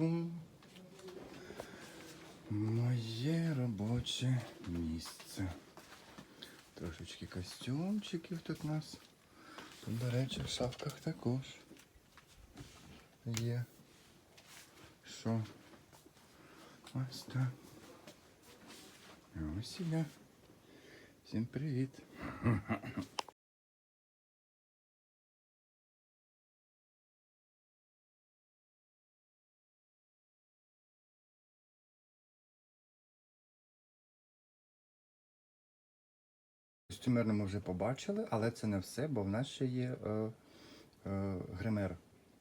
Пум-пум-пум. Моє робоче місце. Трошечки костюмчиків тут у нас. Тут, до речі, в шафках також є. Що? Ось так. Ось і я. Всім привіт. Костюмерну ми вже побачили, але це не все, бо в нас ще є е, е, гример,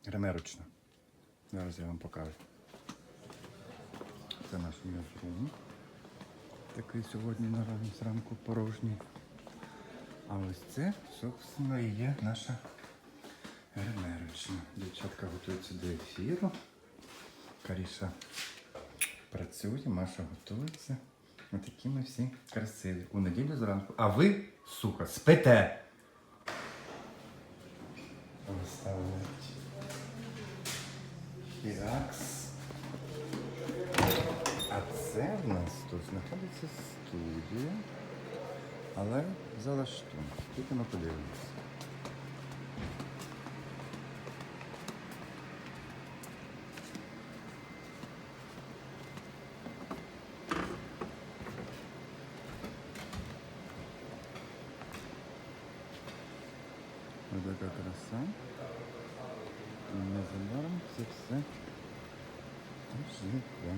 гримерочна. Зараз я вам покажу. Це наш м'ясрум. Такий сьогодні на зранку порожній. А ось це, собственно, і є наша гримерочна. Дівчатка готуються до ефіру. Каріша працює, Маша готується. Ми такі ми всі красиві. У неділю зранку. А ви, сука, спите. Виставляють. Хіракс. А це в нас тут знаходиться студія, але за лаштун. Тільки ми подивимося. Ось така краса. І незабаром це все живе.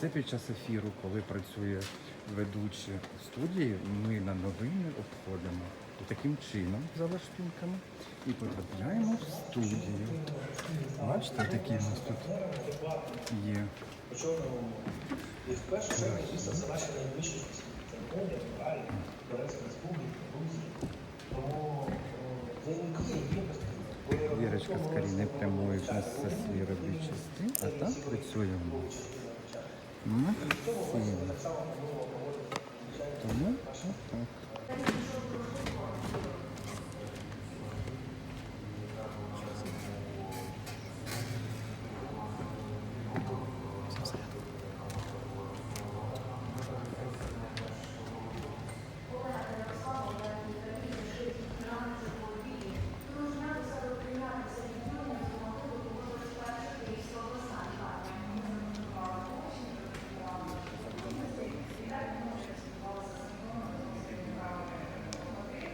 Це під час ефіру, коли працює ведучий в студії, ми на новини обходимо таким чином за лаштунками і потрапляємо в студію. Бачите, такі у нас тут є. І вперше місто це наші найближчі сусіди. Це Монголія, Італія, Республіка, Грузія. Тому Вірочка з Каріни прямують нас зі свій стиль, а там працюємо. Тому отак.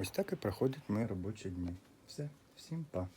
Ось так і проходять мої робочі дні. Все, всім па.